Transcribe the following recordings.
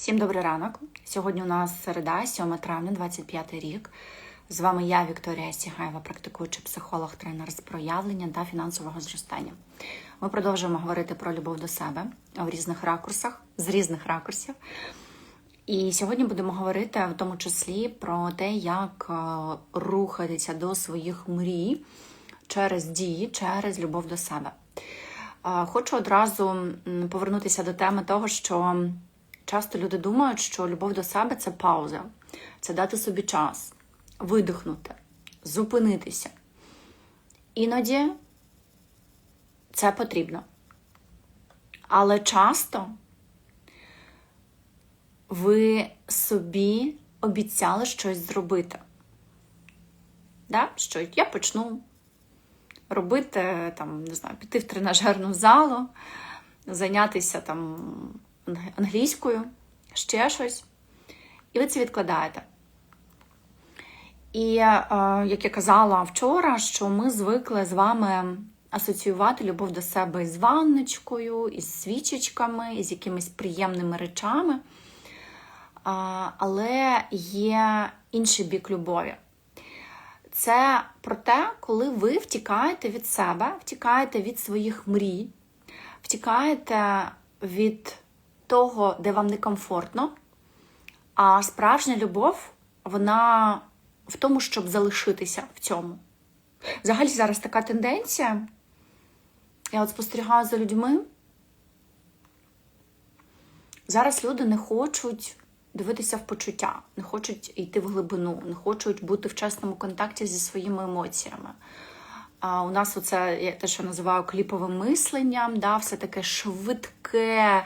Всім добрий ранок. Сьогодні у нас середа, 7 травня, 25 рік. З вами я, Вікторія Сігаєва, практикуючий психолог, тренер з проявлення та фінансового зростання. Ми продовжуємо говорити про любов до себе в різних ракурсах, з різних ракурсів. І сьогодні будемо говорити в тому числі про те, як е, рухатися до своїх мрій через дії, через любов до себе. Е, Хочу одразу повернутися до теми того, що часто люди думають, що любов до себе це пауза, це дати собі час, видихнути, зупинитися. Іноді це потрібно. Але часто ви собі обіцяли щось зробити. Да? Що я почну робити, там, не знаю, піти в тренажерну залу, зайнятися там англійською, ще щось. І ви це відкладаєте. І, е, як я казала вчора, що ми звикли з вами асоціювати любов до себе із ванночкою, із свічечками, із якимись приємними речами. Але є інший бік любові. Це про те, коли ви втікаєте від себе, втікаєте від своїх мрій, втікаєте від того, де вам некомфортно. А справжня любов, вона в тому, щоб залишитися в цьому. Взагалі зараз така тенденція. Я от спостерігаю за людьми. Зараз люди не хочуть дивитися в почуття, не хочуть йти в глибину, не хочуть бути в чесному контакті зі своїми емоціями. А у нас оце я те, що називаю кліповим мисленням, да, все таке швидке,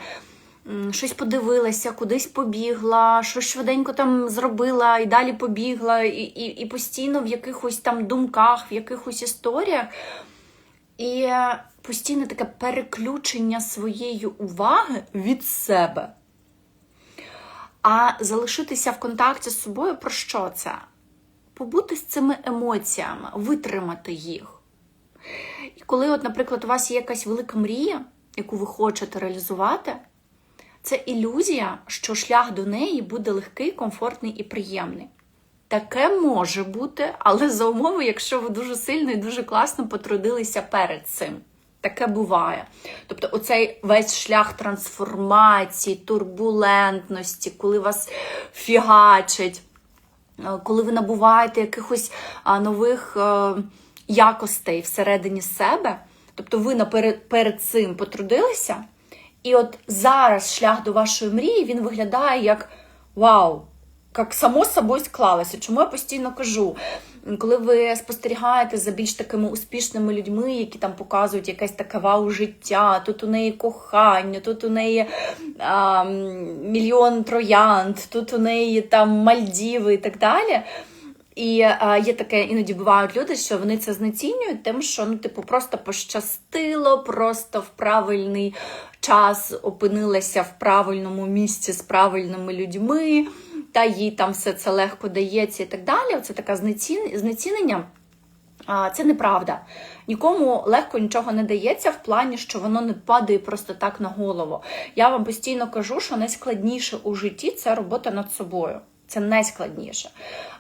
щось подивилася, кудись побігла, щось швиденько там зробила і далі побігла, і, і, і постійно в якихось там думках, в якихось історіях. І постійне таке переключення своєї уваги від себе. А залишитися в контакті з собою про що це? Побути з цими емоціями, витримати їх. І коли, от, наприклад, у вас є якась велика мрія, яку ви хочете реалізувати, це ілюзія, що шлях до неї буде легкий, комфортний і приємний. Таке може бути, але за умови, якщо ви дуже сильно і дуже класно потрудилися перед цим. Таке буває. Тобто, оцей весь шлях трансформації, турбулентності, коли вас фігачить, е, коли ви набуваєте якихось нових е, якостей всередині себе, тобто ви наперед, перед цим потрудилися, і от зараз шлях до вашої мрії він виглядає як вау, як само собою склалося. Чому я постійно кажу? Коли ви спостерігаєте за більш такими успішними людьми, які там показують якесь таке вау життя, тут у неї кохання, тут у неї а, мільйон троянд, тут у неї там Мальдіви і так далі. І а, є таке, іноді бувають люди, що вони це знецінюють, тим, що ну, типу, просто пощастило, просто в правильний час опинилася в правильному місці з правильними людьми, та їй там все це легко дається і так далі. Це таке знецінення. А, Це неправда. Нікому легко нічого не дається в плані, що воно не падає просто так на голову. Я вам постійно кажу, що найскладніше у житті це робота над собою. Це найскладніше.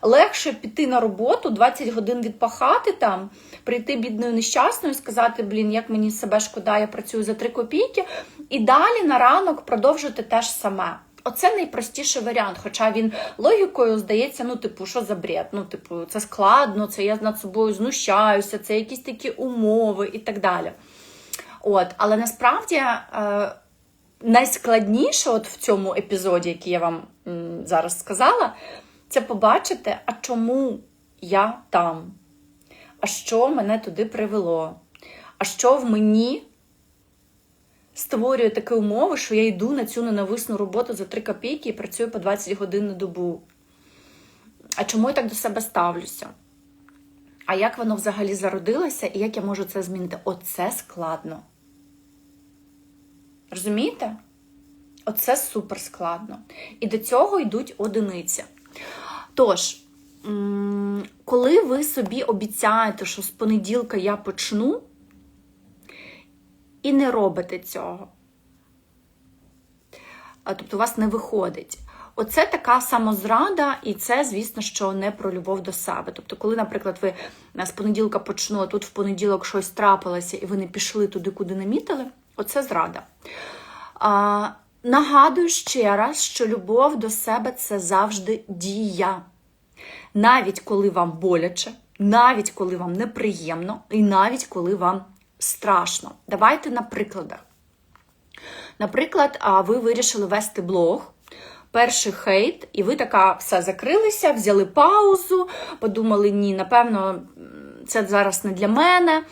Легше піти на роботу, 20 годин відпахати там, прийти бідною нещасною, сказати, блін, як мені себе шкода, я працюю за 3 копійки, і далі на ранок продовжити те ж саме. Оце найпростіший варіант, хоча він логікою здається, ну, типу, що за бред? Ну, типу, це складно, це я над собою знущаюся, це якісь такі умови і так далі. От, але насправді е, найскладніше от в цьому епізоді, який я вам зараз сказала, це побачити, а чому я там? А що мене туди привело? А що в мені створює такі умови, що я йду на цю ненависну роботу за 3 копійки і працюю по 20 годин на добу? А чому я так до себе ставлюся? А як воно взагалі зародилося і як я можу це змінити? Оце складно. Розумієте? Оце супер складно. І до цього йдуть одиниці. Тож, коли ви собі обіцяєте, що з понеділка я почну, і не робите цього, тобто у вас не виходить. Оце така самозрада, і це, звісно, що не про любов до себе. Тобто, коли, наприклад, ви з понеділка почну, а тут в понеділок щось трапилося, і ви не пішли туди, куди намітили, оце зрада. А, Нагадую ще раз, що любов до себе це завжди дія. Навіть коли вам боляче, навіть коли вам неприємно, і навіть коли вам страшно. Давайте на прикладах. Наприклад, ви вирішили вести блог, перший хейт, і ви така все закрилися, взяли паузу, подумали, ні, напевно, це зараз не для мене.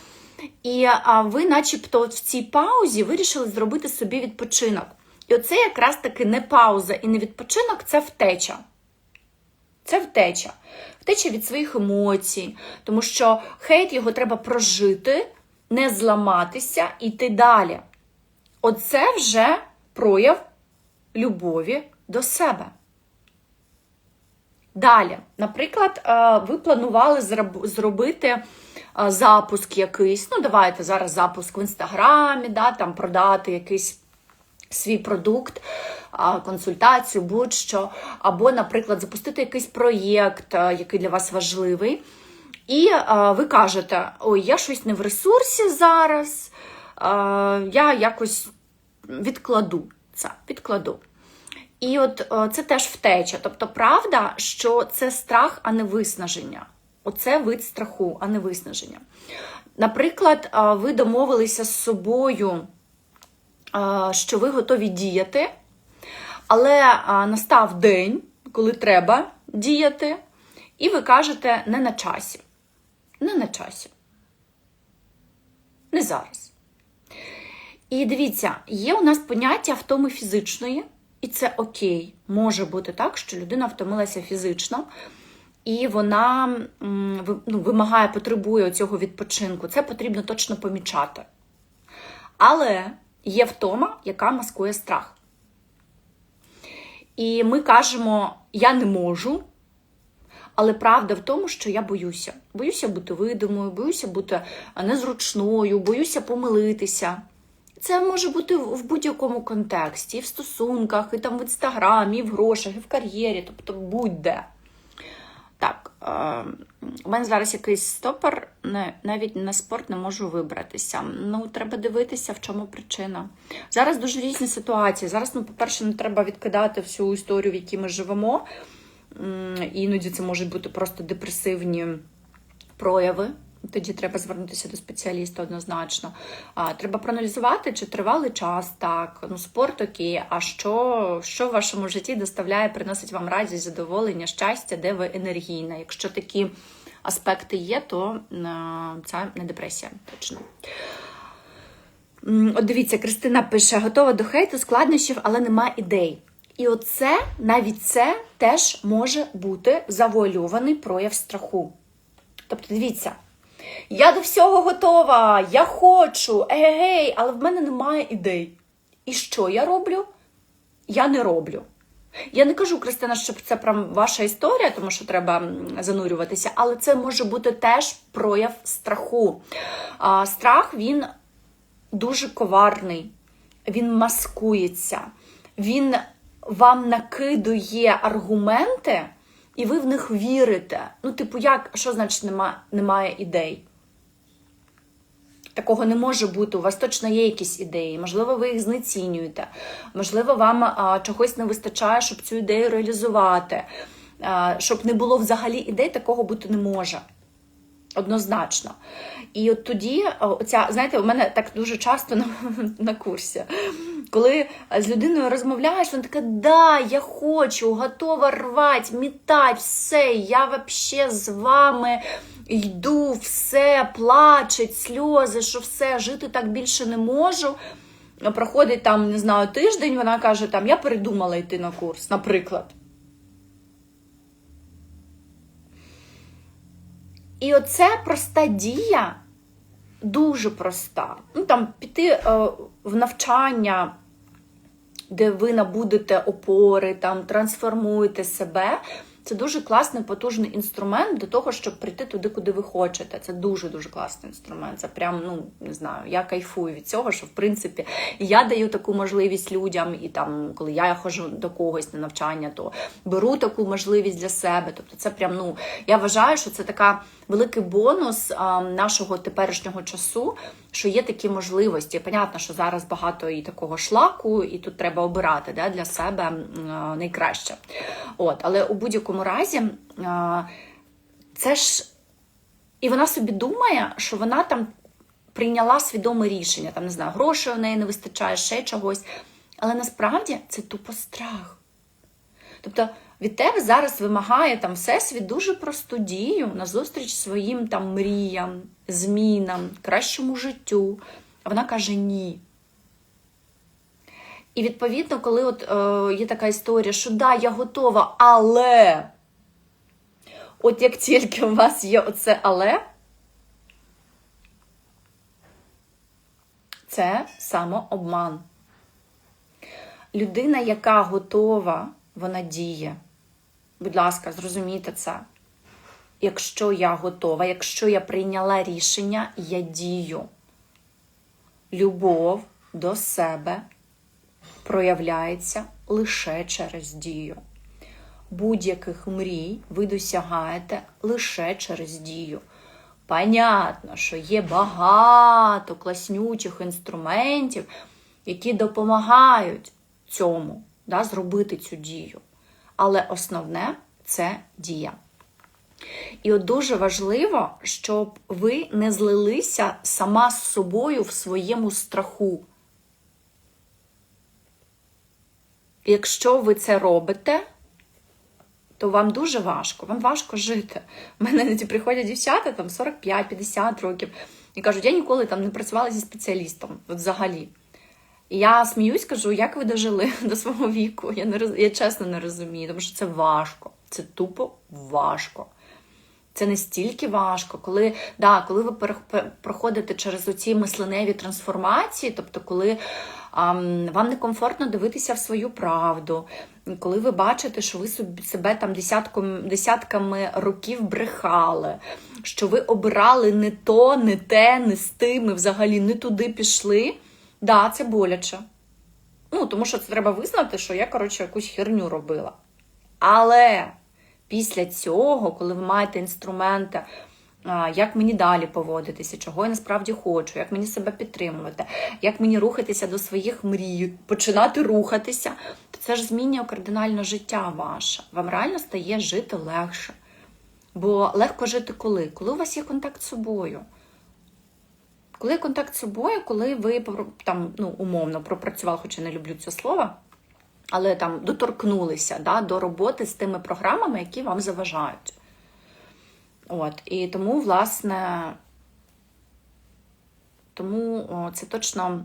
І ви, начебто, в цій паузі вирішили зробити собі відпочинок. І оце якраз таки не пауза і не відпочинок це втеча. Це втеча. Втеча від своїх емоцій, тому що хейт його треба прожити, не зламатися і йти далі. Оце вже прояв любові до себе. Далі, наприклад, е, ви планували зробити запуск якийсь. Ну, давайте зараз запуск в інстаграмі, да, там продати якийсь свій продукт, консультацію, будь-що, або, наприклад, запустити якийсь проєкт, який для вас важливий. І ви кажете, ой, я щось не в ресурсі зараз, я якось відкладу це, відкладу. І от це теж втеча. Тобто, правда, що це страх, а не виснаження. Оце вид страху, а не виснаження. Наприклад, ви домовилися з собою що ви готові діяти, але настав день, коли треба діяти, і ви кажете не на часі. Не на часі. Не зараз. І дивіться, є у нас поняття втоми фізичної, і це окей. Може бути так, що людина втомилася фізично, і вона ну, вимагає, потребує цього відпочинку. Це потрібно точно помічати. Але є втома, яка маскує страх. І ми кажемо, я не можу, але правда в тому, що я боюся. Боюся бути видимою, боюся бути незручною, боюся помилитися. Це може бути в будь-якому контексті, і в стосунках, і там в інстаграмі, і в грошах, і в кар'єрі, тобто будь-де. Так, е, у мене зараз якийсь стопор, навіть на спорт не можу вибратися. Ну, треба дивитися, в чому причина. Зараз дуже різні ситуації. Зараз, ну, по-перше, не треба відкидати всю історію, в якій ми живемо. Іноді це можуть бути просто депресивні прояви. Тоді треба звернутися до спеціаліста однозначно. А, Треба проаналізувати, чи тривалий час так, ну спорт окей, а що що в вашому житті доставляє, приносить вам радість, задоволення, щастя, де ви енергійна. Якщо такі аспекти є, то це не депресія точно. От дивіться, Кристина пише: готова до хейту, складнощів, але нема ідей. І оце, навіть це теж може бути завуальований прояв страху. Тобто, дивіться. Я до всього готова, я хочу, егегей, але в мене немає ідей. І що я роблю? Я не роблю. Я не кажу, Кристина, що це прям ваша історія, тому що треба занурюватися, але це може бути теж прояв страху. А, Страх він дуже коварний, він маскується, він вам накидує аргументи і ви в них вірите. Ну, типу, як, що значить нема, немає ідей? Такого не може бути. У вас точно є якісь ідеї, можливо, ви їх знецінюєте, можливо, вам а, чогось не вистачає, щоб цю ідею реалізувати. А, щоб не було взагалі ідей, такого бути не може. Однозначно. І от тоді, оця, знаєте, у мене так дуже часто на, на курсі. Коли з людиною розмовляєш, вона така, да, я хочу, готова рвати, мітати, все, я взагалі з вами йду, все, плачуть, сльози, що все, жити так більше не можу. Проходить там, не знаю, тиждень, вона каже, там, я передумала йти на курс, наприклад. І оце проста дія, дуже проста. Ну, там, Піти е, в навчання, де ви набудете опори, там, трансформуєте себе. Це дуже класний, потужний інструмент до того, щоб прийти туди, куди ви хочете. Це дуже-дуже класний інструмент. Це прям, ну не знаю, я кайфую від цього, що в принципі я даю таку можливість людям, і там, коли я ходжу до когось на навчання, то беру таку можливість для себе. Тобто, це прям, ну я вважаю, що це така великий бонус а, нашого теперішнього часу, що є такі можливості. Понятно, що зараз багато і такого шлаку, і тут треба обирати да, для себе а, найкраще. От, Але у будь-якому разі а, це ж. І вона собі думає, що вона там прийняла свідоме рішення, там, не знаю, грошей у неї не вистачає, ще чогось. Але насправді це тупо страх. Тобто від тебе зараз вимагає там всесвіт дуже просту дію назустріч своїм там мріям, змінам, кращому життю. А вона каже ні. І відповідно, коли от е, є така історія, що да, я готова, але от як тільки у вас є оце але, це самообман. Людина, яка готова, вона діє. Будь ласка, зрозумійте це. Якщо я готова, якщо я прийняла рішення, я дію. Любов до себе проявляється лише через дію. Будь-яких мрій ви досягаєте лише через дію. Понятно, що є багато класнючих інструментів, які допомагають цьому, да, зробити цю дію. Але основне це дія. І от дуже важливо, щоб ви не злилися сама з собою в своєму страху. Якщо ви це робите, то вам дуже важко, вам важко жити. У мене приходять дівчата там 45-50 років і кажуть, я ніколи там не працювала зі спеціалістом, от взагалі. І я сміюсь, кажу, як ви дожили до свого віку? Я не роз... я чесно не розумію, тому що це важко. Це тупо важко. Це настільки важко, коли да, коли ви проходите через оці мисленеві трансформації, тобто, коли ам, вам некомфортно дивитися в свою правду, коли ви бачите, що ви себе там десятком, десятками років брехали, що ви обирали не то, не те, не з тими, взагалі не туди пішли. Да, це боляче. Ну, тому що це треба визнати, що я, коротше, якусь херню робила. Але після цього, коли ви маєте інструменти, як мені далі поводитися, чого я насправді хочу, як мені себе підтримувати, як мені рухатися до своїх мрій, починати рухатися, то це ж змінює кардинально життя ваше. Вам реально стає жити легше. Бо легко жити коли? Коли у вас є контакт з собою. Коли контакт з собою, коли ви там, ну, умовно пропрацювали, хоча не люблю це слово, але там доторкнулися да, до роботи з тими програмами, які вам заважають. От, І тому, власне, тому це точно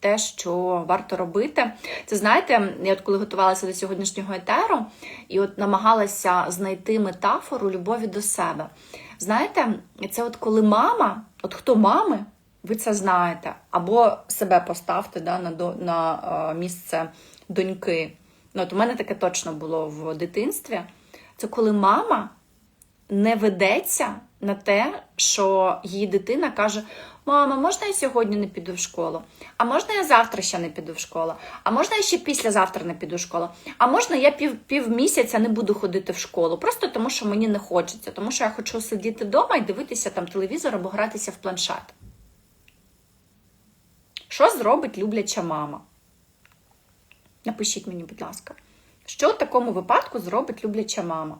те, що варто робити. Це знаєте, я от коли готувалася до сьогоднішнього етеру, і от намагалася знайти метафору любові до себе. Знаєте, це от коли мама, от хто мами, ви це знаєте, або себе поставте да, на на е, місце доньки. Ну, от У мене таке точно було в дитинстві. Це коли мама не ведеться на те, що її дитина каже: Мама, можна я сьогодні не піду в школу? А можна я завтра ще не піду в школу? А можна я ще післязавтра не піду в школу? А можна я пів, місяця не буду ходити в школу? Просто тому, що мені не хочеться, тому що я хочу сидіти вдома і дивитися там телевізор або гратися в планшет. Що зробить любляча мама? Напишіть мені, будь ласка, що в такому випадку зробить любляча мама?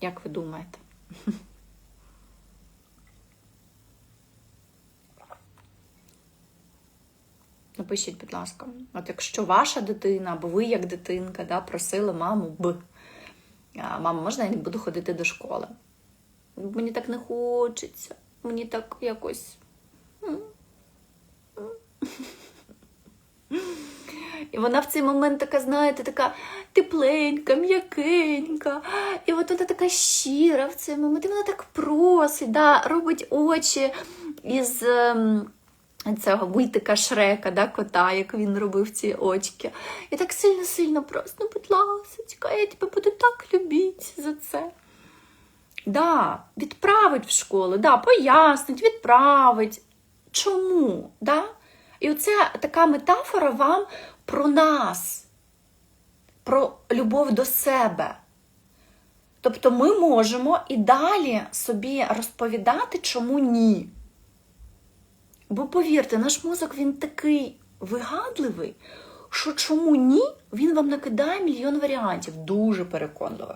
Як ви думаєте? Напишіть, будь ласка, от якщо ваша дитина, або ви як дитинка, да, просили маму б, мама, можна я не буду ходити до школи? Мені так не хочеться, мені так якось. І вона в цей момент така, знаєте, така тепленька, м'якенька. І от вона така щира в цей момент. І вона так просить, да, робить очі із ем, цього мультика Шрека, да, кота, як він робив ці очки. І так сильно-сильно просто, ну, будь ласка, я тебе буду так любити за це. Да, відправить в школу, да, пояснить, відправить. Чому? Да? І оце така метафора вам про нас, про любов до себе. Тобто ми можемо і далі собі розповідати, чому ні. Бо повірте, наш мозок він такий вигадливий, що чому ні, він вам накидає мільйон варіантів, дуже переконливо.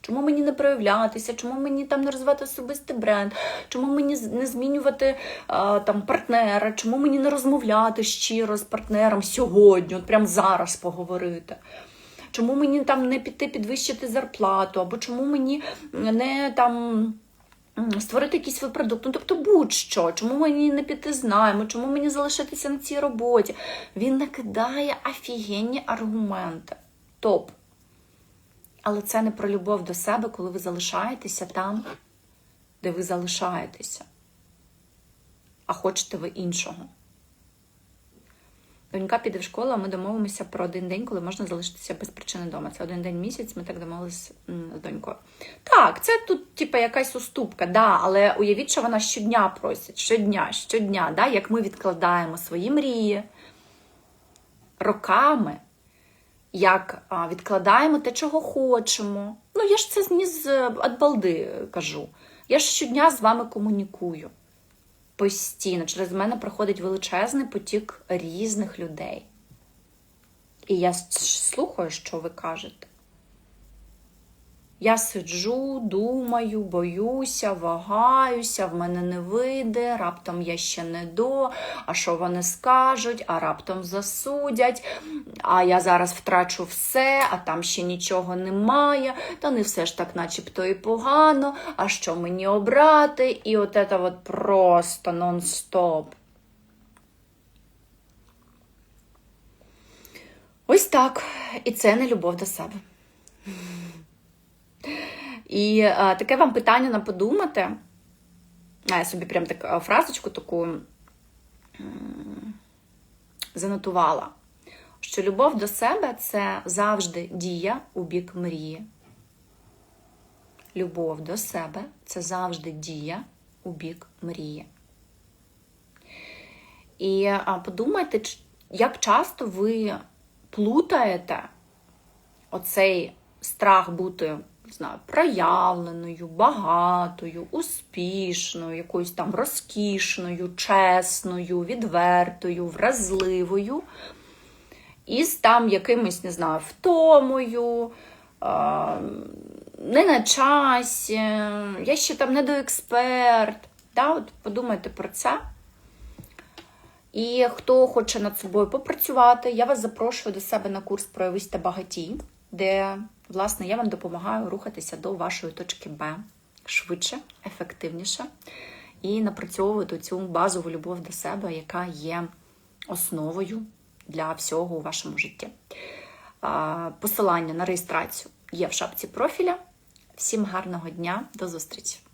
Чому мені не проявлятися, чому мені там не розвивати особистий бренд, чому мені не змінювати а, там партнера, чому мені не розмовляти щиро з партнером сьогодні, от прямо зараз поговорити. Чому мені там не піти підвищити зарплату, або чому мені не там створити якийсь свій продукт, ну тобто будь-що, чому мені не піти з чому мені залишитися на цій роботі? Він накидає офігенні аргументи. Топ. Але це не про любов до себе, коли ви залишаєтеся там, де ви залишаєтеся. А хочете ви іншого. Донька піде в школу, а ми домовимося про один день, коли можна залишитися без причини вдома. Це один день місяць, ми так домовилися з донькою. Так, це тут, типу, якась уступка, да, але уявіть, що вона щодня просить, щодня, щодня, да, як ми відкладаємо свої мрії роками, як відкладаємо те, чого хочемо. Ну, я ж це не з балди кажу. Я ж щодня з вами комунікую постійно. Через мене проходить величезний потік різних людей. І я слухаю, що ви кажете. Я сиджу, думаю, боюся, вагаюся, в мене не вийде, раптом я ще не до, а що вони скажуть, а раптом засудять, а я зараз втрачу все, а там ще нічого немає, та не все ж так начебто і погано, а що мені обрати? І от це от просто нон-стоп. Ось так. І це не любов до себе. І а, таке вам питання на подумати. А, я собі прям так фразочку таку занотувала, що любов до себе це завжди дія у бік мрії. Любов до себе це завжди дія у бік мрії. І подумайте, як часто ви плутаєте оцей страх бути не знаю, проявленою, багатою, успішною, якоюсь там розкішною, чесною, відвертою, вразливою, із там якимось, не знаю, втомою, не на часі, я ще там не до експерт. Да? От Подумайте про це. І хто хоче над собою попрацювати, я вас запрошую до себе на курс Проявись та багатій, де Власне, я вам допомагаю рухатися до вашої точки Б швидше, ефективніше і напрацьовувати цю базову любов до себе, яка є основою для всього у вашому житті. Посилання на реєстрацію є в шапці профіля. Всім гарного дня, до зустрічі!